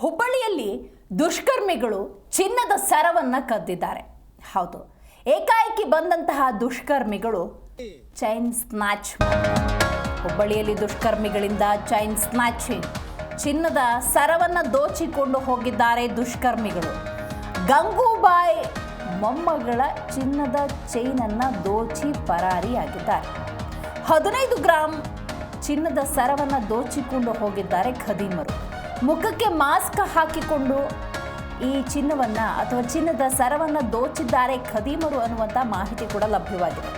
ಹುಬ್ಬಳ್ಳಿಯಲ್ಲಿ ದುಷ್ಕರ್ಮಿಗಳು ಚಿನ್ನದ ಸರವನ್ನ ಕದ್ದಿದ್ದಾರೆ. ಹೌದು. ಏಕಾಏಕಿ ಬಂದಂತಹ ದುಷ್ಕರ್ಮಿಗಳು ಚೈನ್ ಸ್ನಾಚ್ ಹುಬ್ಬಳ್ಳಿಯಲ್ಲಿ ದುಷ್ಕರ್ಮಿಗಳಿಂದ ಚೈನ್ ಸ್ನಾಚಿಂಗ್ ಚಿನ್ನದ ಸರವನ್ನ ದೋಚಿಕೊಂಡು ಹೋಗಿದ್ದಾರೆ ದುಷ್ಕರ್ಮಿಗಳು. ಗಂಗೂಬಾಯ್ ಮೊಮ್ಮಗಳ ಚಿನ್ನದ ಚೈನನ್ನು ದೋಚಿ ಪರಾರಿಯಾಗಿದ್ದಾರೆ. ಹದಿನೈದು ಗ್ರಾಂ ಚಿನ್ನದ ಸರವನ್ನ ದೋಚಿಕೊಂಡು ಹೋಗಿದ್ದಾರೆ ಖದೀಮರು. ಮುಖಕ್ಕೆ ಮಾಸ್ಕ್ ಹಾಕಿಕೊಂಡು ಈ ಚಿನ್ನವನ್ನು ಅಥವಾ ಚಿನ್ನದ ಸರವನ್ನು ದೋಚಿದ್ದಾರೆ ಖದೀಮರು ಅನ್ನುವಂಥ ಮಾಹಿತಿ ಕೂಡ ಲಭ್ಯವಾಗಿದೆ.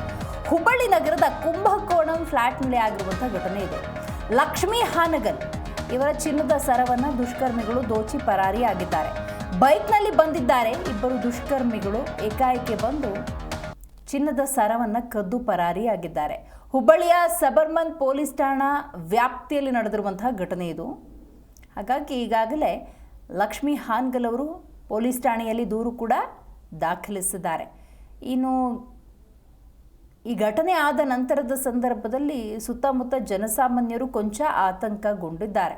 ಹುಬ್ಬಳ್ಳಿ ನಗರದ ಕುಂಭಕೋಣಂ ಫ್ಲ್ಯಾಟ್ನಲ್ಲಿ ಆಗಿರುವಂಥ ಘಟನೆ ಇದೆ. ಲಕ್ಷ್ಮೀ ಹಾನಗಲ್ ಇವರ ಚಿನ್ನದ ಸರವನ್ನು ದುಷ್ಕರ್ಮಿಗಳು ದೋಚಿ ಪರಾರಿಯಾಗಿದ್ದಾರೆ. ಬೈಕ್ನಲ್ಲಿ ಬಂದಿದ್ದಾರೆ ಇಬ್ಬರು ದುಷ್ಕರ್ಮಿಗಳು. ಏಕಾಏಕಿ ಬಂದು ಚಿನ್ನದ ಸರವನ್ನು ಕದ್ದು ಪರಾರಿಯಾಗಿದ್ದಾರೆ. ಹುಬ್ಬಳ್ಳಿಯ ಸಬರ್ಮನ್ ಪೊಲೀಸ್ ಠಾಣಾ ವ್ಯಾಪ್ತಿಯಲ್ಲಿ ನಡೆದಿರುವಂತಹ ಘಟನೆ ಇದು. ಹಾಗಾಗಿ ಈಗಾಗಲೇ ಲಕ್ಷ್ಮೀ ಹಾನ್ಗಲ್ ಅವರು ಪೊಲೀಸ್ ಠಾಣೆಯಲ್ಲಿ ದೂರು ಕೂಡ ದಾಖಲಿಸಿದ್ದಾರೆ. ಇನ್ನು ಈ ಘಟನೆ ಆದ ನಂತರದ ಸಂದರ್ಭದಲ್ಲಿ ಸುತ್ತಮುತ್ತ ಜನಸಾಮಾನ್ಯರು ಕೊಂಚ ಆತಂಕಗೊಂಡಿದ್ದಾರೆ.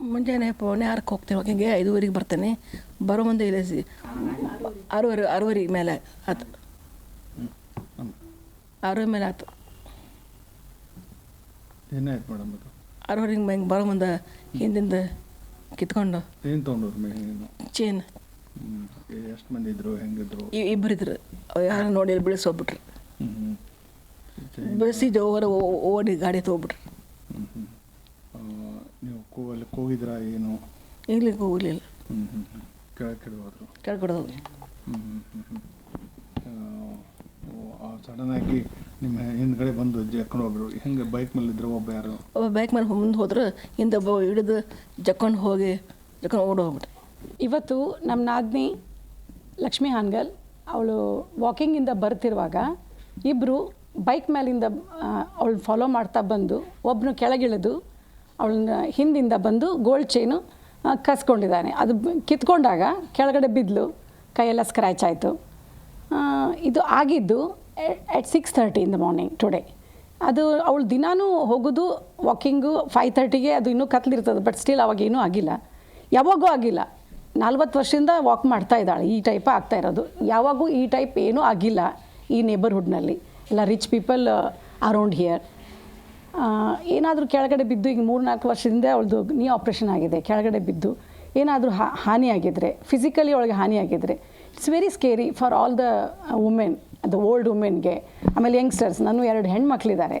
ಮುಂಜಾನೆ ಪೋಣೆ ಆರಕ್ಕೆ ಹೋಗ್ತೇವೆ ವಾಕಿಂಗ್ಗೆ ಐದುವರೆಗೆ ಬರ್ತೇನೆ. ಬರೋ ಮುಂದೆ ಇಲ್ಲ ಸಿ ಆರೂವರೆ ಆರೂವರೆ ಮೇಲೆ ಆತು. ಆರೂವರೆ ಮೇಲೆ ಆತು. ಏನಾಯ್ತು ಮೇಡಮ್ ಅದು? ಆರೂವರೆಗೆ ಹಿಂಗೆ ಬರೋ ಮುಂದೆ ಹಿಂದಿಂದ ಕಿತ್ಕೊಂಡು. ಏನು ತೊಗೊಂಡ್ರು ಮೇನು ಚೇನ್. ಎಷ್ಟು ಮಂದಿ ಇದ್ರು ಹೆಂಗಿದ್ರು? ಇಬ್ಬರಿದ್ರು ಯಾರು ನೋಡಿ ಬೀಳಿಸಿ ಹೋಗ್ಬಿಟ್ರು. ಹ್ಞೂ ಹ್ಞೂ ಬೆಳೆಸಿ ಜೋರ ಓಡಿ ಗಾಡಿ ತೊಗೊಬಿಟ್ರು ಕೂಗಿದ್ರಾ ಏನು? ಈಗಲಿಕ್ಕೆ ಹೋಗಲಿಲ್ಲ ಹ್ಮ್, ಹ್ಮ್, ಕೆಳಗೆ ಹೋದ್ರು ಹೋಗಿ ಹ್ಞೂ ಸಡನ್ನಾಗಿ ನಿಮ್ಮ ಹಿಂದ್ಗಡೆ ಬಂದು ಜಕ್ಕೊಂಡು ಹೋಗ್ಬಿಡು ಹೆಂಗೆ ಬೈಕ್ ಮೇಲೆ ಇದ್ರು ಒಬ್ಬ ಯಾರು? ಒಬ್ಬ ಬೈಕ್ ಮೇಲೆ ಮುಂದೆ ಹೋದ್ರೆ ಹಿಂದೆ ಒಬ್ಬ ಹಿಡಿದು ಜಕ್ಕೊಂಡು ಹೋಗಿ ಜಕ್ಕೊಂಡು ಓಡಿ ಹೋಗ್ಬಿಟ್ಟು ಇವತ್ತು ನಮ್ಮ ನಾದ್ನಿ ಲಕ್ಷ್ಮೀ ಹಾನ್ಗಲ್ ಅವಳು ವಾಕಿಂಗಿಂದ ಬರ್ತಿರುವಾಗ ಇಬ್ಬರು ಬೈಕ್ ಮೇಲಿಂದ ಅವಳು ಫಾಲೋ ಮಾಡ್ತಾ ಬಂದು ಒಬ್ಬನು ಕೆಳಗಿಳಿದು ಅವಳನ್ನ ಹಿಂದಿಂದ ಬಂದು ಗೋಲ್ಡ್ ಚೈನು ಕಸ್ಕೊಂಡಿದ್ದಾನೆ. ಅದು ಕಿತ್ಕೊಂಡಾಗ ಕೆಳಗಡೆ ಬಿದ್ದಲು ಕೈಯೆಲ್ಲ ಸ್ಕ್ರ್ಯಾಚ್ ಆಯಿತು. ಇದು ಆಗಿದ್ದು eight six thirty in the morning today ಅದು ಅವಳು ದಿನಾನೂ ಹೋಗೋದು ವಾಕಿಂಗು ಫೈವ್ ತರ್ಟಿಗೆ ಅದು ಇನ್ನೂ ಕತ್ಲಿರ್ತದೆ ಬಟ್ ಸ್ಟಿಲ್ ಅವಾಗ ಏನೂ ಆಗಿಲ್ಲ. ಯಾವಾಗೂ ಆಗಿಲ್ಲ. ನಲ್ವತ್ತು ವರ್ಷದಿಂದ ವಾಕ್ ಮಾಡ್ತಾ ಇದ್ದಾಳೆ. ಈ ಟೈಪ್ ಆಗ್ತಾ ಇರೋದು. ಯಾವಾಗೂ ಈ ಟೈಪ್ ಏನೂ ಆಗಿಲ್ಲ ಈ ನೇಬರ್ಹುಡ್ನಲ್ಲಿ ಎಲ್ಲ ರಿಚ್ ಪೀಪಲ್ ಅರೌಂಡ್ ಹಿಯರ್ ಏನಾದರೂ ಕೆಳಗಡೆ ಬಿದ್ದು ಈಗ ಮೂರು ನಾಲ್ಕು ವರ್ಷದಿಂದ ಅವಳದು ನೀ ಆಪ್ರೇಷನ್ ಆಗಿದೆ ಕೆಳಗಡೆ ಬಿದ್ದು. ಏನಾದರೂ ಹಾನಿಯಾಗಿದ್ದರೆ ಫಿಸಿಕಲಿ ಅವಳಿಗೆ ಹಾನಿಯಾಗಿದ್ದರೆ it's very scary for all the women the old ವುಮೆನ್ಗೆ ಆಮೇಲೆ ಯಂಗ್ಸ್ಟರ್ಸ್ ನಾನು ಎರಡು ಹೆಣ್ಮಕ್ಳಿದ್ದಾರೆ.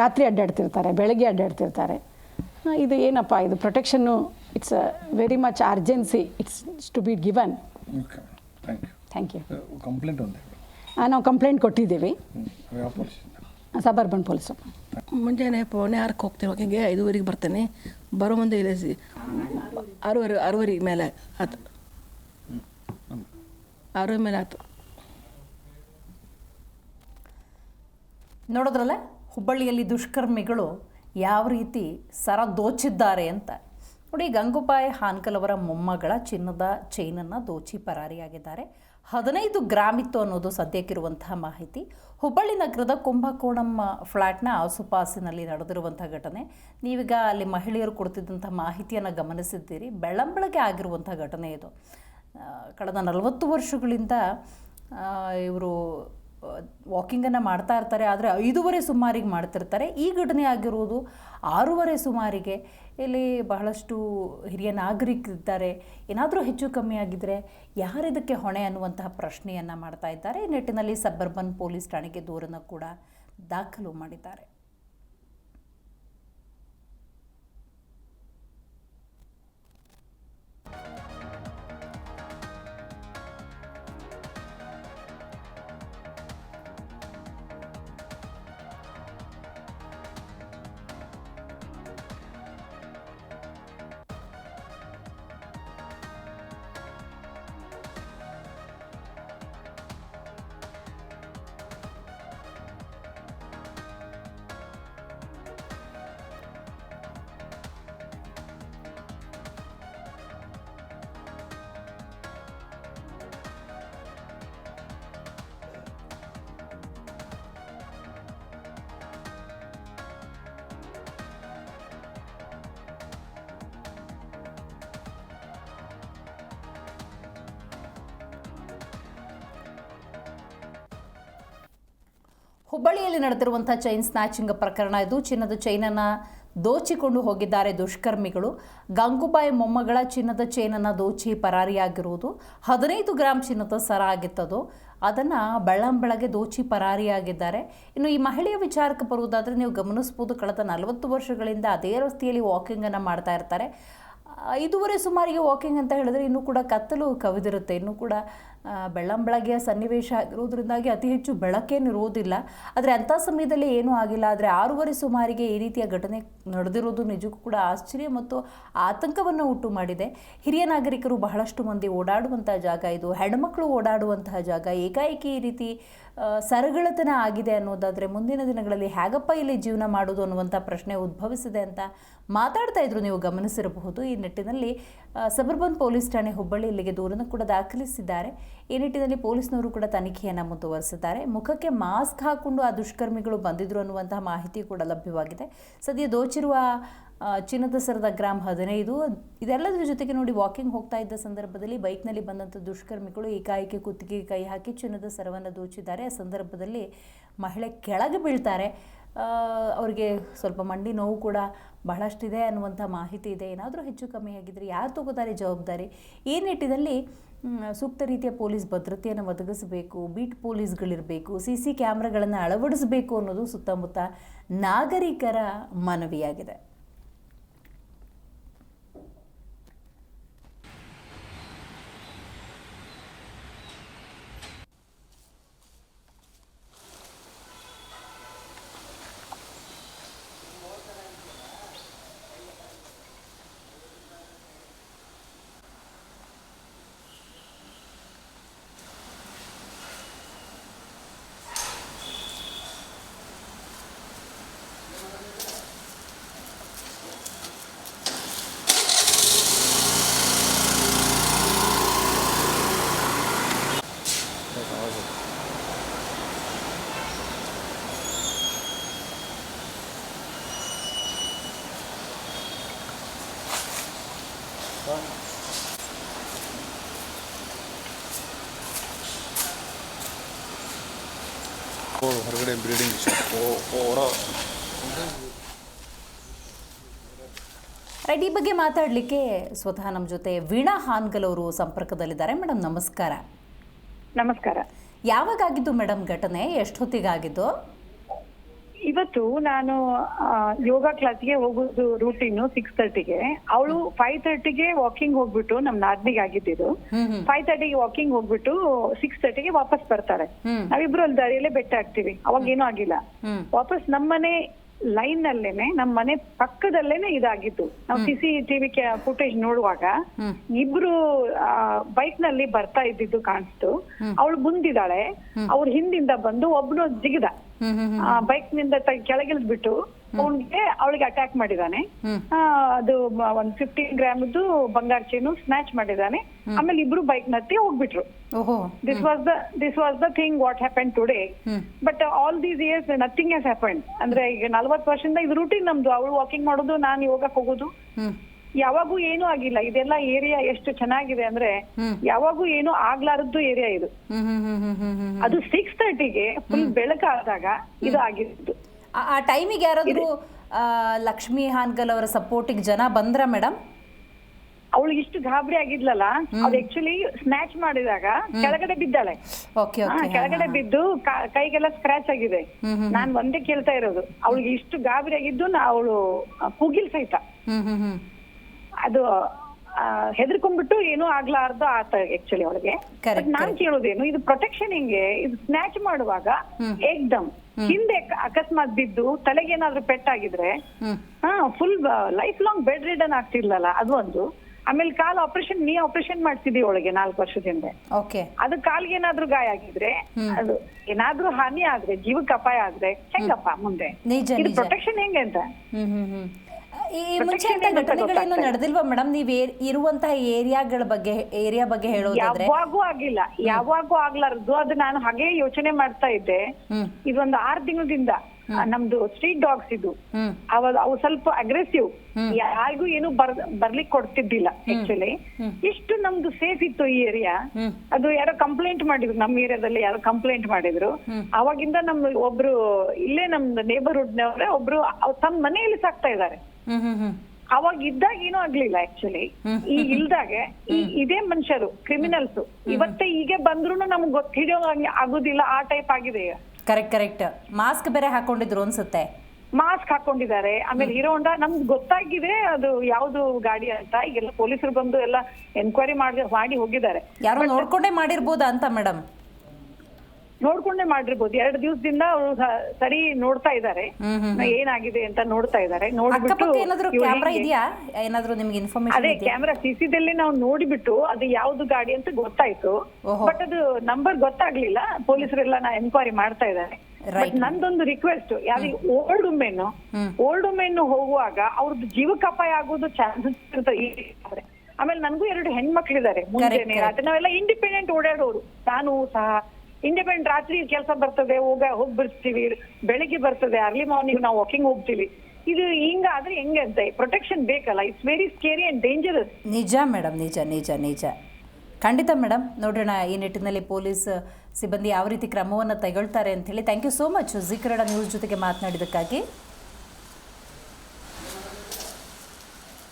ರಾತ್ರಿ ಅಡ್ಡಾಡ್ತಿರ್ತಾರೆ ಬೆಳಗ್ಗೆ ಅಡ್ಡಾಡ್ತಿರ್ತಾರೆ. ಇದು ಏನಪ್ಪ ಇದು ಪ್ರೊಟೆಕ್ಷನ್ನು it's very much urgency it's to be given thank you complaint ನಾವು ಕಂಪ್ಲೇಂಟ್ ಕೊಟ್ಟಿದ್ದೀವಿ. ಸಬರ್ಬನ್ ಪೊಲೀಸ್ ಮುಂಜಾನೆ ಪೋಣೆ ಆರಕ್ಕೆ ಹೋಗ್ತೀವಿ ಹೋಗಿಂಗೆ ಐದುವರೆಗೆ ಬರ್ತೇನೆ. ಬರೋ ಮುಂದೆ ಇಲ್ಲ ಸಿ ಆರೂವರೆ ಆರೂವರೆ ಮೇಲೆ ಆತು ಆರೂವರೆ ಮೇಲೆ ಆತು. ನೋಡಿದ್ರಲ್ಲ ಹುಬ್ಬಳ್ಳಿಯಲ್ಲಿ ದುಷ್ಕರ್ಮಿಗಳು ಯಾವ ರೀತಿ ಸರ ದೋಚಿದ್ದಾರೆ ಅಂತ. ನೋಡಿ ಗಂಗೂಬಾಯಿ ಹಾನ್ಕಲ್ ಅವರ ಮೊಮ್ಮಗಳ ಚಿನ್ನದ ಚೈನನ್ನು ದೋಚಿ ಪರಾರಿಯಾಗಿದ್ದಾರೆ. ಹದಿನೈದು ಗ್ರಾಮ್ ಇತ್ತು ಅನ್ನೋದು ಸದ್ಯಕ್ಕಿರುವಂತಹ ಮಾಹಿತಿ. ಹುಬ್ಬಳ್ಳಿ ನಗರದ ಕುಂಭಕೋಣಂ ಫ್ಲ್ಯಾಟ್ನ ಆಸುಪಾಸಿನಲ್ಲಿ ನಡೆದಿರುವಂಥ ಘಟನೆ. ನೀವೀಗ ಅಲ್ಲಿ ಮಹಿಳೆಯರು ಕೊಡ್ತಿದ್ದಂಥ ಮಾಹಿತಿಯನ್ನು ಗಮನಿಸಿದ್ದೀರಿ. ಬೆಳ್ಳಂಬೆಳಗ್ಗೆ ಆಗಿರುವಂಥ ಘಟನೆ ಇದು. ಕಳೆದ ನಲವತ್ತು ವರ್ಷಗಳಿಂದ ಇವರು ವಾಕಿಂಗನ್ನು ಮಾಡ್ತಾ ಇರ್ತಾರೆ. ಆದರೆ ಐದೂವರೆ ಸುಮಾರಿಗೆ ಮಾಡ್ತಿರ್ತಾರೆ. ಈ ಘಟನೆ ಆಗಿರುವುದು ಆರೂವರೆ ಸುಮಾರಿಗೆ. ಇಲ್ಲಿ ಬಹಳಷ್ಟು ಹಿರಿಯ ನಾಗರಿಕರಿದ್ದಾರೆ. ಏನಾದರೂ ಹೆಚ್ಚು ಕಮ್ಮಿ ಆಗಿದ್ದರೆ ಯಾರಿದಕ್ಕೆ ಹೊಣೆ ಅನ್ನುವಂತಹ ಪ್ರಶ್ನೆಯನ್ನು ಮಾಡ್ತಾ ಇದ್ದಾರೆ. ಈ ನಿಟ್ಟಿನಲ್ಲಿ ಸಬ್ಬರ್ಬನ್ ಪೊಲೀಸ್ ಠಾಣೆಗೆ ದೂರನ್ನು ಕೂಡ ದಾಖಲು ಮಾಡಿದ್ದಾರೆ. ಹುಬ್ಬಳ್ಳಿಯಲ್ಲಿ ನಡೆದಿರುವಂಥ ಚೈನ್ ಸ್ನ್ಯಾಚಿಂಗ್ ಪ್ರಕರಣ ಇದು. ಚಿನ್ನದ ಚೈನನ್ನು ದೋಚಿಕೊಂಡು ಹೋಗಿದ್ದಾರೆ ದುಷ್ಕರ್ಮಿಗಳು. ಗಂಗೂಬಾಯಿ ಮೊಮ್ಮಗಳ ಚಿನ್ನದ ಚೈನನ್ನು ದೋಚಿ ಪರಾರಿಯಾಗಿರುವುದು. ಹದಿನೈದು ಗ್ರಾಂ ಚಿನ್ನದ ಸರ ಆಗಿತ್ತದು. ಅದನ್ನು ಬೆಳ್ಳಂಬೆಳಗ್ಗೆ ದೋಚಿ ಪರಾರಿಯಾಗಿದ್ದಾರೆ. ಇನ್ನು ಈ ಮಹಿಳೆಯ ವಿಚಾರಕ್ಕೆ ಬರುವುದಾದರೆ ನೀವು ಗಮನಿಸ್ಬೋದು, ಕಳೆದ ನಲವತ್ತು ವರ್ಷಗಳಿಂದ ಅದೇ ರಸ್ತೆಯಲ್ಲಿ ವಾಕಿಂಗನ್ನು ಮಾಡ್ತಾ ಇರ್ತಾರೆ. ಐದೂವರೆ ಸುಮಾರಿಗೆ ವಾಕಿಂಗ್ ಅಂತ ಹೇಳಿದ್ರೆ ಇನ್ನೂ ಕೂಡ ಕತ್ತಲು ಕವಿದಿರುತ್ತೆ. ಇನ್ನೂ ಕೂಡ ಬೆಳ್ಳಂಬೆಳಗ್ಗೆಯ ಸನ್ನಿವೇಶ ಆಗಿರೋದ್ರಿಂದಾಗಿ ಅತಿ ಹೆಚ್ಚು ಬೆಳಕೇನು ಇರುವುದಿಲ್ಲ. ಆದರೆ ಅಂಥ ಸಮಯದಲ್ಲಿ ಏನೂ ಆಗಿಲ್ಲ. ಆದರೆ ಆರೂವರೆ ಸುಮಾರಿಗೆ ಈ ರೀತಿಯ ಘಟನೆ ನಡೆದಿರೋದು ನಿಜಕ್ಕೂ ಕೂಡ ಆಶ್ಚರ್ಯ ಮತ್ತು ಆತಂಕವನ್ನು ಉಂಟು ಮಾಡಿದೆ. ಹಿರಿಯ ನಾಗರಿಕರು ಬಹಳಷ್ಟು ಮಂದಿ ಓಡಾಡುವಂತಹ ಜಾಗ ಇದು. ಹೆಣ್ಮಕ್ಳು ಓಡಾಡುವಂತಹ ಜಾಗ. ಏಕಾಏಕಿ ಈ ರೀತಿ ಸರಗಳತನ ಆಗಿದೆ ಅನ್ನೋದಾದರೆ ಮುಂದಿನ ದಿನಗಳಲ್ಲಿ ಹೇಗಪ್ಪ ಇಲ್ಲಿ ಜೀವನ ಮಾಡೋದು ಅನ್ನುವಂಥ ಪ್ರಶ್ನೆ ಉದ್ಭವಿಸಿದೆ ಅಂತ ಮಾತಾಡ್ತಾ ಇದ್ರು ನೀವು ಗಮನಿಸಿರಬಹುದು. ಈ ನಿಟ್ಟಿನಲ್ಲಿ ಸಬರ್ಬನ್ ಪೊಲೀಸ್ ಠಾಣೆ ಹುಬ್ಬಳ್ಳಿ ಇಲ್ಲಿಗೆ ದೂರನ್ನು ಕೂಡ ದಾಖಲಿಸಿದ್ದಾರೆ. ಈ ನಿಟ್ಟಿನಲ್ಲಿ ಪೊಲೀಸ್ನವರು ಕೂಡ ತನಿಖೆಯನ್ನು ಮುಂದುವರಿಸಿದ್ದಾರೆ. ಮುಖಕ್ಕೆ ಮಾಸ್ಕ್ ಹಾಕೊಂಡು ಆ ದುಷ್ಕರ್ಮಿಗಳು ಬಂದಿದ್ರು ಅನ್ನುವಂತಹ ಮಾಹಿತಿ ಕೂಡ ಲಭ್ಯವಾಗಿದೆ. ಸದ್ಯ ದೋಚಿರುವ ಚಿನ್ನದ ಸರದ ಗ್ರಾಮ್ ಹದಿನೈದು. ಇದೆಲ್ಲದರ ಜೊತೆಗೆ ನೋಡಿ ವಾಕಿಂಗ್ ಹೋಗ್ತಾ ಇದ್ದ ಸಂದರ್ಭದಲ್ಲಿ ಬೈಕ್ನಲ್ಲಿ ಬಂದಂಥ ದುಷ್ಕರ್ಮಿಗಳು ಏಕಾಏಕಿ ಕುತ್ತಿಗೆ ಕೈ ಹಾಕಿ ಚಿನ್ನದ ಸರವನ್ನು ದೋಚಿದ್ದಾರೆ. ಆ ಸಂದರ್ಭದಲ್ಲಿ ಮಹಿಳೆ ಕೆಳಗೆ ಬೀಳ್ತಾರೆ. ಅವರಿಗೆ ಸ್ವಲ್ಪ ಮಂಡಿ ನೋವು ಕೂಡ ಬಹಳಷ್ಟಿದೆ ಅನ್ನುವಂಥ ಮಾಹಿತಿ ಇದೆ. ಏನಾದರೂ ಹೆಚ್ಚು ಕಮ್ಮಿ ಆಗಿದ್ದರೆ ಯಾರು ತಗೋತಾರೆ ಜವಾಬ್ದಾರಿ? ಈ ನಿಟ್ಟಿನಲ್ಲಿ ಸೂಕ್ತ ರೀತಿಯ ಪೊಲೀಸ್ ಭದ್ರತೆಯನ್ನು ಒದಗಿಸಬೇಕು, ಬೀಟ್ ಪೊಲೀಸ್ಗಳಿರಬೇಕು, ಸಿ ಸಿ ಕ್ಯಾಮ್ರಾಗಳನ್ನು ಅಳವಡಿಸಬೇಕು ಅನ್ನೋದು ಸುತ್ತಮುತ್ತ ನಾಗರಿಕರ ಮನವಿಯಾಗಿದೆ. ಹೊರಗಡೆ ಬ್ರೀಡಿಂಗ್ ರೈಟ್ ಈ ಬಗ್ಗೆ ಮಾತಾಡಲಿಕ್ಕೆ ಸ್ವತಃ ನಮ್ಮ ಜೊತೆ ವೀಣಾ ಹಾನ್ಗಲ್ ಅವರು ಸಂಪರ್ಕದಲ್ಲಿದ್ದಾರೆ. ಮೇಡಮ್ ನಮಸ್ಕಾರ. ನಮಸ್ಕಾರ. ಯಾವಾಗ ಆಗಿದ್ದು ಮೇಡಮ್ ಘಟನೆ? ಎಷ್ಟೊತ್ತಿಗಾಗಿದ್ದು? ಇವತ್ತು ನಾನು ಯೋಗ ಕ್ಲಾಸ್ಗೆ ಹೋಗೋದು ರೂಟೀನು ಸಿಕ್ಸ್ ತರ್ಟಿಗೆ ಅವಳು ಫೈವ್ ತರ್ಟಿಗೆ ವಾಕಿಂಗ್ ಹೋಗ್ಬಿಟ್ಟು ನಮ್ ನಾದ್ನಿಗೆ ಆಗಿದ್ದು ಫೈವ್ ತರ್ಟಿಗೆ ವಾಕಿಂಗ್ ಹೋಗ್ಬಿಟ್ಟು ಸಿಕ್ಸ್ ತರ್ಟಿಗೆ ವಾಪಸ್ ಬರ್ತಾರೆ. ನಾವಿಬ್ರು ಅಲ್ಲಿ ದಾರಿಯಲ್ಲೇ ಬೆಟ್ಟ ಆಗ್ತೀವಿ ಅವಾಗ ಏನೂ ಆಗಿಲ್ಲ. ವಾಪಸ್ ನಮ್ಮನೆ ಲೈನ್ ನಲ್ಲೇನೆ ನಮ್ ಮನೆ ಪಕ್ಕದಲ್ಲೇನೆ ಇದಾಗಿತ್ತು ನಾವು ಸಿ ಸಿ ಟಿವಿ ಫುಟೇಜ್ ನೋಡುವಾಗ. ಇಬ್ರು ಬೈಕ್ನಲ್ಲಿ ಬರ್ತಾ ಇದ್ದಿದ್ದು ಕಾಣಿಸ್ತು. ಅವಳು ಮುಂದಿದ್ದಾಳೆ ಅವ್ರ ಹಿಂದಿಂದ ಬಂದು ಒಬ್ನು ಜಿಗಿದ. ಬೈಕ್ನಿಂದ ಕೆಳಗಿಳಿದ್ಬಿಟ್ಟು ಅವನ್ಗೆ ಅವಳಿಗೆ ಅಟ್ಯಾಕ್ ಮಾಡಿದಾನೆ. ಅದು ಒಂದ್ ಫಿಫ್ಟೀನ್ ಗ್ರಾಮ್ ಬಂಗಾರ ಚೇನು ಸ್ನಾಚ್ ಮಾಡಿದಾನೆ. ಆಮೇಲೆ ಇಬ್ರು ಬೈಕ್ ನತ್ತಿ ಹೋಗ್ಬಿಟ್ರು. This was the this was the thing what happen today but all these years nothing has happen ಅಂದ್ರೆ ಈಗ ನಲ್ವತ್ತು ವರ್ಷದಿಂದ ಇದು ರೂಟೀನ್ ನಮ್ದು. ಅವಳು ವಾಕಿಂಗ್ ಮಾಡೋದು ನಾನು ಯೋಗಕ್ಕೆ ಹೋಗೋದು. ಯಾವಾಗೂ ಏನೂ ಆಗಿಲ್ಲ. ಇದೆಲ್ಲ ಏರಿಯಾ ಎಷ್ಟು ಚೆನ್ನಾಗಿದೆ ಅಂದ್ರೆ ಯಾವಾಗೂ ಏನೂ ಆಗ್ಲಾರದ್ದು ಏರಿಯಾ ಇದು. ಅದು ಸಿಕ್ಸ್ ತರ್ಟಿಗೆ ಫುಲ್ ಬೆಳಕಾದಾಗ ಇದು ಆಗಿತ್ತು ಆ- ಟೈಮಿಗೆ ಯಾರಾದ್ರೂ ಲಕ್ಷ್ಮಿ ಹಾನ್ಗಲ್ ಅವರ ಸಪೋರ್ಟಿಗೆ ಜನ ಬಂದ್ರ ಮೇಡಮ್ ಅವಳು ಇಷ್ಟು ಗಾಬರಿ ಆಗಿದ್ಲಲ್ಲ ಅವ್ಳು ಆಕ್ಚುಲಿ ಸ್ನ್ಯಾಚ್ ಮಾಡಿದಾಗ ಕೆಳಗಡೆ ಬಿದ್ದಾಳೆ. ಕೆಳಗಡೆ ಬಿದ್ದು ಕೈಗೆಲ್ಲ ಸ್ಕ್ರಾಚ್ ಆಗಿದೆ. ನಾನ್ ಒಂದೇ ಕೇಳ್ತಾ ಇರೋದು. ಅವಳಿಗೆ ಇಷ್ಟು ಗಾಬರಿ ಆಗಿದ್ದು ಅವಳು ಕೂಗಿಲ್ ಸಹಿತ. ಅದು ಹೆದರ್ಕೊಂಡ್ಬಿಟ್ಟು ಏನೂ ಆಗ್ಲಾರ್ದು ಆತ ಆಕ್ಚುಲಿ ಅವಳಿಗೆ. ನಾನು ನಾನ್ ಕೇಳೋದೇನು ಇದು ಪ್ರೊಟೆಕ್ಷನ್ ಹೆಂಗೆ ಇದು ಸ್ನ್ಯಾಚ್ ಮಾಡುವಾಗ ಏಕ್ದಮ್ ಹಿಂದೆ ಅಕ- ಅಕಸ್ಮಾತ್ ಬಿದ್ದು ತಲೆಗೆ ಏನಾದ್ರೂ ಪೆಟ್ಟಾಗಿದ್ರೆ ಹಾ full life long bed ridden ಆಗ್ತಿರ್ಲಲ್ಲ ಅದು ಒಂದು. ಆಮೇಲೆ ಕಾಲ್ ಆಪರೇಷನ್ ನೀ ಆಪರೇಷನ್ ಮಾಡ್ತಿದ್ದಿ ಒಳಗೆ ನಾಲ್ಕು ವರ್ಷದ ಹಿಂದೆ. ಅದು ಕಾಲ್ಗೆ ಏನಾದ್ರೂ ಗಾಯ ಆಗಿದ್ರೆ ಅದು ಏನಾದ್ರೂ ಹಾನಿ ಆದ್ರೆ ಜೀವಕ್ಕೆ ಅಪಾಯ ಆದ್ರೆ ಹೆಂಗಪ್ಪ ಮುಂದೆ? ಇದು ಪ್ರೊಟೆಕ್ಷನ್ ಹೆಂಗೆ ಅಂತ? ಈ ಮುಂಚೆ ಅಂತ ಘಟನೆಗಳೇನು ನಡೆದಿಲ್ವಾ ಮೇಡಮ್? ನೀವು ಇರುವಂತಹ ಏರಿಯಾಗಳ ಬಗ್ಗೆ ಏರಿಯಾ ಬಗ್ಗೆ ಹೇಳೋದಾದ್ರೆ? ಯಾವಾಗೂ ಆಗಿಲ್ಲ. ಯಾವಾಗೂ ಆಗ್ಲಾರದು. ಅದು ನಾನು ಹಾಗೆ ಯೋಚನೆ ಮಾಡ್ತಾ ಇದ್ದೆ. ಹ್ಮ್. ಇದೊಂದು ಆರ್ ತಿಂಗಳದಿಂದ ಆ, ನಮ್ದು ಸ್ಟ್ರೀಟ್ ಡಾಗ್ಸ್ ಇದು. ಹ್ಮ್. ಅವ ಅವು ಸ್ವಲ್ಪ ಅಗ್ರೆಸಿವ್ ಯಾರಿಗೂ ಏನು ಬರ್ ಬರ್ಲಿಕ್ಕೆ ಕೊಡ್ತಿದ್ದಿಲ್ಲ ಆಕ್ಚುಲಿ ಇಷ್ಟು ನಮ್ದು ಸೇಫ್ ಇತ್ತು ಈ ಏರಿಯಾ ಅದು ಯಾರೋ ಕಂಪ್ಲೇಂಟ್ ಮಾಡಿದ್ರು. ನಮ್ಮ ಏರಿಯಾದಲ್ಲಿ ಯಾರೋ ಕಂಪ್ಲೇಂಟ್ ಮಾಡಿದ್ರು. ಅವಾಗಿಂದ ನಮ್ ಒಬ್ರು ಇಲ್ಲೇ ನಮ್ದು ನೇಬರ್ಹುಡ್ ನವರೇ ಒಬ್ರು ಅವ್ ತಮ್ಮ ಮನೆಯಲ್ಲಿ ಸಾಕ್ತಾ ಇದ್ದಾರೆ. ಅವಾಗ ಇದ್ದಾಗ ಏನೂ ಆಗ್ಲಿಲ್ಲ ಆಕ್ಚುಲಿ ಈ ಇಲ್ದಾಗ ಈ ಇದೇ ಮನುಷ್ಯರು ಕ್ರಿಮಿನಲ್ಸ್ ಇವತ್ತೇ ಹೀಗೆ ಬಂದ್ರು ನಮ್ಗೆ ಗೊತ್ತ ಹಿಡಿಯೋ ಆಗುದಿಲ್ಲ ಆ ಟೈಪ್ ಆಗಿದೆ ಈಗ. ಕರೆಕ್ಟ್ ಕರೆಕ್ಟ್ ಮಾಸ್ಕ್ ಬೇರೆ ಹಾಕೊಂಡಿದ್ರು ಅನ್ಸುತ್ತೆ. ಮಾಸ್ಕ್ ಹಾಕೊಂಡಿದ್ದಾರೆ. ಆಮೇಲೆ ಹೀರೋ ಹೊಂಡ ನಮ್ಗೆ ಗೊತ್ತಾಗಿದೆ ಅದು ಯಾವ್ದು ಗಾಡಿ ಅಂತ. ಈಗೆಲ್ಲ ಪೊಲೀಸರು ಬಂದು ಎಲ್ಲ ಎನ್ಕ್ವೈರಿ ಮಾಡಿ ಮಾಡಿ ಹೋಗಿದ್ದಾರೆ. ಯಾರು ನೋಡ್ಕೊಂಡೇ ಮಾಡಿರ್ಬೋದಾ ಅಂತ ಮೇಡಮ್ ನೋಡ್ಕೊಂಡೇ ಮಾಡಿರ್ಬೋದು. ಎರಡು ದಿವಸದಿಂದ ಅವರು ಸರಿ ನೋಡ್ತಾ ಇದ್ದಾರೆ. ಏನಾಗಿದೆ ಅಂತ ನೋಡ್ತಾ ಇದ್ದಾರೆ. ನೋಡ್ಬಿಟ್ಟು ಕ್ಯಾಮ್ರಾ ಇದೆಯಾ? ಏನಾದ್ರು ನಿಮ್ಗೆ ಇನ್ಫಾರ್ಮೇಶನ್ ಅದೇ ಕ್ಯಾಮ್ರಾ ಸಿಸಿದಲ್ಲಿ ನಾವು ನೋಡಿಬಿಟ್ಟು ಅದು ಯಾವ್ದು ಗಾಡಿ ಅಂತ ಗೊತ್ತಾಯ್ತು. ಬಟ್ ಅದು ನಂಬರ್ ಗೊತ್ತಾಗ್ಲಿಲ್ಲ. ಪೊಲೀಸರೆಲ್ಲ ನಾ ಎನ್ಕ್ವೈರಿ ಮಾಡ್ತಾ ಇದ್ದಾರೆ. ಬಟ್ ನಂದೊಂದು ರಿಕ್ವೆಸ್ಟ್ ಯಾವ ಓಲ್ಡ್ ಉಮೆನ್ ಓಲ್ಡ್ ಉಮೆನ್ ಹೋಗುವಾಗ ಅವ್ರದ್ದು ಜೀವಕ್ಕೆ ಅಪಾಯ ಆಗೋದು ಚಾನ್ಸಸ್ ಇರುತ್ತೆ ಆಮೇಲೆ ನನಗೂ ಎರಡು ಹೆಣ್ಮಕ್ಳಿದ್ದಾರೆ. ಮುಂಜಾನೆ ರಾತ್ರಿ ನಾವೆಲ್ಲ ಇಂಡಿಪೆಂಡೆಂಟ್ ಓಡಾಡೋರು. ನಾನು ಸಹ ಇಂಡಿಪೆಂಡೆಂಟ್ ರಾತ್ರಿ ಕೆಲಸ ಬರ್ತದೆ, ಹೋಗ, ಹೋಗಿ ಬಿಡ್ತೀವಿ ಬೆಳಿಗ್ಗೆ ಬರ್ತದೆ ಅರ್ಲಿ ಮಾರ್ನಿಂಗ್ ನಾವು ವಾಕಿಂಗ್ ಹೋಗ್ತೀವಿ. ಇದು ಹಿಂಗಾದ್ರೆ ಹೆಂಗೆ ಅಂತ? ಪ್ರೊಟೆಕ್ಷನ್ ಬೇಕಲ್ಲ? It's very scary and dangerous ನಿಜ ಮೇಡಮ್ ನಿಜ ನಿಜ ನಿಜ. ಖಂಡಿತ ಮೇಡಮ್ ನೋಡೋಣ ಈ ನಿಟ್ಟಿನಲ್ಲಿ ಪೊಲೀಸ್ ಸಿಬ್ಬಂದಿ ಯಾವ ರೀತಿ ಕ್ರಮವನ್ನು ತೆಗೊಳ್ತಾರೆ ಅಂತ ಹೇಳಿ. Thank you so much Zee News ಜೊತೆಗೆ ಮಾತನಾಡಿದ್ದಕ್ಕಾಗಿ.